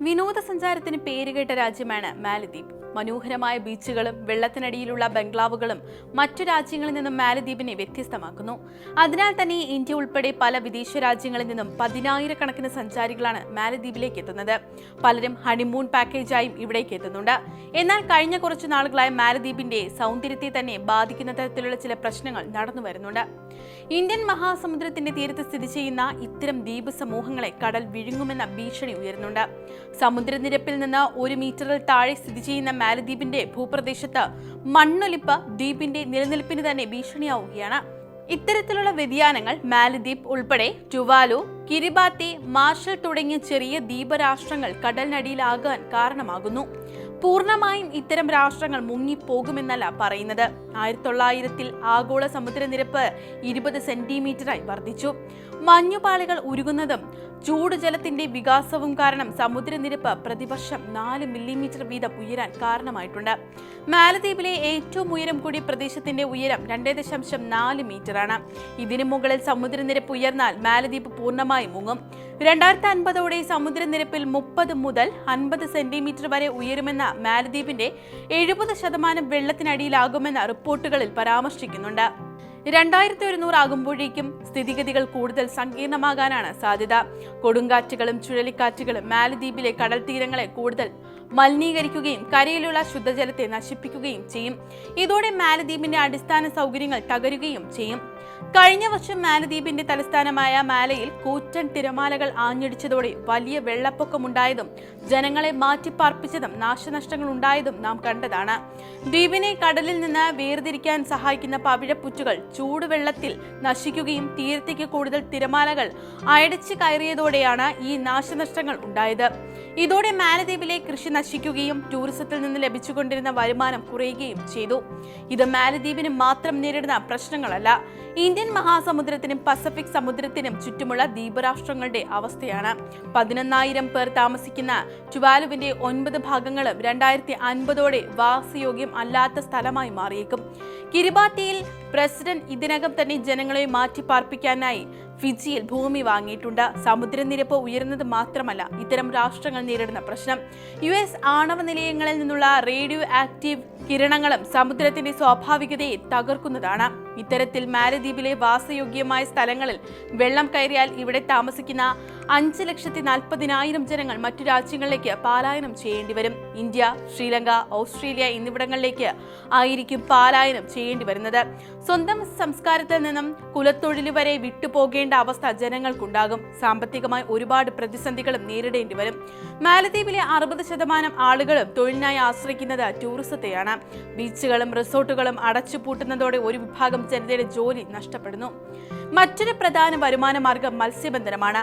വിനോദസഞ്ചാരത്തിന് പേരുകേട്ട രാജ്യമാണ് മാലദ്വീപ്. മനോഹരമായ ബീച്ചുകളും വെള്ളത്തിനടിയിലുള്ള ബംഗ്ലാവുകളും മറ്റു രാജ്യങ്ങളിൽ നിന്നും മാലദ്വീപിനെ വ്യത്യസ്തമാക്കുന്നു. അതിനാൽ തന്നെ ഇന്ത്യ ഉൾപ്പെടെ പല വിദേശ രാജ്യങ്ങളിൽ നിന്നും പതിനായിരക്കണക്കിന് സഞ്ചാരികളാണ് മാലദ്വീപിലേക്ക് എത്തുന്നത്. പലരും ഹണിമൂൺ പാക്കേജായും ഇവിടേക്ക് എത്തുന്നുണ്ട്. എന്നാൽ കഴിഞ്ഞ കുറച്ചു നാളുകളായി മാലദ്വീപിന്റെ സൗന്ദര്യത്തെ തന്നെ ബാധിക്കുന്ന തരത്തിലുള്ള ചില പ്രശ്നങ്ങൾ നടന്നു വരുന്നുണ്ട്. ഇന്ത്യൻ മഹാസമുദ്രത്തിന്റെ തീരത്ത് സ്ഥിതി ചെയ്യുന്ന ഇത്തരം ദ്വീപ് സമൂഹങ്ങളെ കടൽ വിഴുങ്ങുമെന്ന ഭീഷണി ഉയരുന്നുണ്ട്. സമുദ്രനിരപ്പിൽ നിന്ന് ഒരു മീറ്ററിൽ താഴെ സ്ഥിതി ചെയ്യുന്ന മാലദ്വീപിന്റെ ഭൂപ്രദേശത്ത് മണ്ണൊലിപ്പ് ദ്വീപിന്റെ നിലനിൽപ്പിന് തന്നെ ഭീഷണിയാവുകയാണ്. ഇത്തരത്തിലുള്ള വ്യതിയാനങ്ങൾ മാലദ്വീപ് ഉൾപ്പെടെ ടുവാലു കിരിബാത്തി മാർഷൽ തുടങ്ങിയ ചെറിയ ദ്വീപരാഷ്ട്രങ്ങൾ കടലിനടിയിലാകാൻ കാരണമാകുന്നു. പൂർണമായും ഇത്തരം രാഷ്ട്രങ്ങൾ മുങ്ങിപ്പോകുമെന്നല്ല പറയുന്നത്. ആയിരത്തി തൊള്ളായിരത്തിൽ ആഗോള സമുദ്രനിരപ്പ് ഇരുപത് സെന്റിമീറ്ററായി വർദ്ധിച്ചു. മഞ്ഞുപാളികൾ ഉരുകുന്നതും ചൂടുജലത്തിന്റെ വികാസവും കാരണം സമുദ്രനിരപ്പ് പ്രതിവർഷം നാല് മില്ലിമീറ്റർ വീതം ഉയരാൻ കാരണമായിട്ടുണ്ട്. മാലദ്വീപിലെ ഏറ്റവും ഉയരം കൂടിയ പ്രദേശത്തിന്റെ ഉയരം രണ്ടേ ദശാംശം നാല് മീറ്ററാണ്. ഇതിനു മുകളിൽ സമുദ്രനിരപ്പ് ഉയർന്നാൽ മാലദ്വീപ് പൂർണമായും മുങ്ങും. രണ്ടായിരത്തി അൻപതോടെ സമുദ്രനിരപ്പിൽ മുപ്പത് മുതൽ അൻപത് സെന്റിമീറ്റർ വരെ ഉയരുമെന്ന മാലദ്വീപിന്റെ എഴുപത് ശതമാനം വെള്ളത്തിനടിയിലാകുമെന്ന റിപ്പോർട്ടുകളിൽ പരാമർശിക്കുന്നുണ്ട്. രണ്ടായിരത്തി ഒരുന്നൂറ് ആകുമ്പോഴേക്കും സ്ഥിതിഗതികൾ കൂടുതൽ സങ്കീർണമാകാനാണ് സാധ്യത. കൊടുങ്കാറ്റുകളും ചുഴലിക്കാറ്റുകളും മാലദ്വീപിലെ കടൽ തീരങ്ങളെ കൂടുതൽ മലിനീകരിക്കുകയും കരയിലുള്ള ശുദ്ധജലത്തെ നശിപ്പിക്കുകയും ചെയ്യും. ഇതോടെ മാലദ്വീപിന്റെ അടിസ്ഥാന സൗകര്യങ്ങൾ തകരുകയും ചെയ്യും. കഴിഞ്ഞ വർഷം മാലദ്വീപിന്റെ തലസ്ഥാനമായ മാലയിൽ കൂറ്റൻ തിരമാലകൾ ആഞ്ഞടിച്ചതോടെ വലിയ വെള്ളപ്പൊക്കമുണ്ടായതും ജനങ്ങളെ മാറ്റിപ്പാർപ്പിച്ചതും നാശനഷ്ടങ്ങൾ ഉണ്ടായതും നാം കണ്ടതാണ്. ദ്വീപിനെ കടലിൽ നിന്ന് വേർതിരിക്കാൻ സഹായിക്കുന്ന പവിഴപ്പുറ്റുകൾ ചൂടുവെള്ളത്തിൽ നശിക്കുകയും തീരത്തേക്ക് കൂടുതൽ തിരമാലകൾ അയടിച്ചു കയറിയതോടെയാണ് ഈ നാശനഷ്ടങ്ങൾ ഉണ്ടായത്. ഇതോടെ മാലദ്വീപിലെ കൃഷി നശിക്കുകയും ടൂറിസത്തിൽ നിന്ന് ലഭിച്ചുകൊണ്ടിരുന്ന വരുമാനം കുറയുകയും ചെയ്തു. ഇത് മാലദ്വീപിന് മാത്രം നേരിടുന്ന പ്രശ്നങ്ങളല്ല ഇന്ത്യൻ മഹാസമുദ്രത്തിനും പസഫിക് സമുദ്രത്തിനും ചുറ്റുമുള്ള ദ്വീപരാഷ്ട്രങ്ങളുടെ അവസ്ഥയാണ്. പതിനൊന്നായിരം പേർ താമസിക്കുന്ന ചുവാലുവിന്റെ ഒൻപത് ഭാഗങ്ങളും രണ്ടായിരത്തി അൻപതോടെ വാസയോഗ്യം അല്ലാത്ത സ്ഥലമായി മാറിയേക്കും. കിരിബാത്തിയിൽ പ്രസിഡന്റ് ഇതിനകം തന്നെ ജനങ്ങളെ മാറ്റിപ്പാർപ്പിക്കാനായി ഫിജിയിൽ ഭൂമി വാങ്ങിയിട്ടുണ്ട്. സമുദ്രനിരപ്പ് ഉയരുന്നത് മാത്രമല്ല ഇത്തരം രാഷ്ട്രങ്ങൾ നേരിടുന്ന പ്രശ്നം. യു എസ് ആണവ നിലയങ്ങളിൽ നിന്നുള്ള റേഡിയോ ആക്റ്റീവ് കിരണങ്ങളും സമുദ്രത്തിന്റെ സ്വാഭാവികതയെ തകർക്കുന്നതാണ്. ഇത്തരത്തിൽ മാലദ്വീപിലെ വാസയോഗ്യമായ സ്ഥലങ്ങളിൽ വെള്ളം കയറിയാൽ ഇവിടെ താമസിക്കുന്ന അഞ്ച് ലക്ഷത്തി നാൽപ്പതിനായിരം ജനങ്ങൾ മറ്റു രാജ്യങ്ങളിലേക്ക് പാലായനം ചെയ്യേണ്ടി വരും. ഇന്ത്യ ശ്രീലങ്ക ഓസ്ട്രേലിയ എന്നിവിടങ്ങളിലേക്ക് ആയിരിക്കും പാലായനം ചെയ്യേണ്ടി വരുന്നത്. സ്വന്തം സംസ്കാരത്തിൽ നിന്നും കുലത്തൊഴിൽ വരെ വിട്ടുപോകേണ്ട അവസ്ഥ ജനങ്ങൾക്കുണ്ടാകും. സാമ്പത്തികമായി ഒരുപാട് പ്രതിസന്ധികളും നേരിടേണ്ടി വരും. മാലദ്വീപിലെ അറുപത് ശതമാനം ആളുകളും തൊഴിലിനായി ആശ്രയിക്കുന്നത് ടൂറിസത്തെയാണ്. ബീച്ചുകളും റിസോർട്ടുകളും അടച്ചുപൂട്ടുന്നതോടെ ഒരു വിഭാഗം ജനതയുടെ ജോലി നഷ്ടപ്പെടുന്നു. മറ്റൊരു പ്രധാന വരുമാന മാർഗം മത്സ്യബന്ധനമാണ്.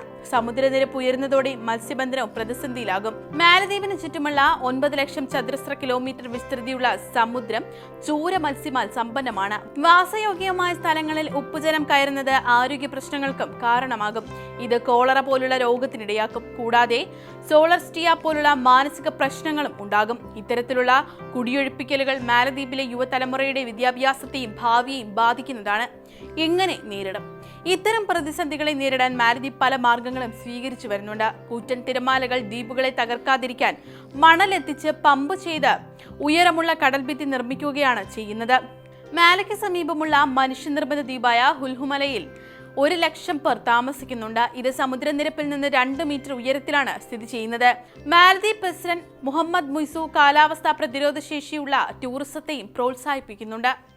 സമുദ്രനിരപ്പ് ഉയരുന്നതോടെ മത്സ്യബന്ധനം പ്രതിസന്ധിയിലാകും. മാലദ്വീപിന് ചുറ്റുമുള്ള ഒൻപത് ലക്ഷം ചതുരശ്ര കിലോമീറ്റർ വിസ്തൃതിയുള്ള സമുദ്രം ചൂര മത്സ്യമാൽ സമ്പന്നമാണ്. വാസയോഗ്യമായ സ്ഥലങ്ങളിൽ ഉപ്പുജലം കയറുന്നത് ആരോഗ്യ പ്രശ്നങ്ങൾക്കും കാരണമാകും. ഇത് കോളറ പോലുള്ള രോഗത്തിനിടയാക്കും. കൂടാതെ സോളർസ്റ്റിയ പോലുള്ള മാനസിക പ്രശ്നങ്ങളും ഉണ്ടാകും. ഇത്തരത്തിലുള്ള കുടിയൊഴിപ്പിക്കലുകൾ മാലദ്വീപിലെ യുവതലമുറയുടെ വിദ്യാഭ്യാസത്തെയും ഭാവിയെയും ബാധിക്കുന്നതാണ്. എങ്ങനെ നേരിടും? ഇത്തരം പ്രതിസന്ധികളെ നേരിടാൻ മാരുതി പല മാർഗങ്ങളും സ്വീകരിച്ചു വരുന്നുണ്ട്. കൂറ്റൻ തിരമാലകൾ ദ്വീപുകളെ തകർക്കാതിരിക്കാൻ മണലെത്തിച്ച് പമ്പ് ചെയ്ത് ഉയരമുള്ള കടൽഭിത്തി നിർമ്മിക്കുകയാണ് ചെയ്യുന്നത്. മാലയ്ക്ക് സമീപമുള്ള മനുഷ്യനിർമ്മിത ദ്വീപായ ഹുൽഹുമലയിൽ ഒരു ലക്ഷം പേർ താമസിക്കുന്നുണ്ട്. ഇത് സമുദ്രനിരപ്പിൽ നിന്ന് രണ്ട് മീറ്റർ ഉയരത്തിലാണ് സ്ഥിതി ചെയ്യുന്നത്. മാലദ്വീപ് പ്രസിഡന്റ് മുഹമ്മദ് മുയ്സു കാലാവസ്ഥാ പ്രതിരോധ ശേഷിയുള്ള ടൂറിസത്തെയും പ്രോത്സാഹിപ്പിക്കുന്നുണ്ട്.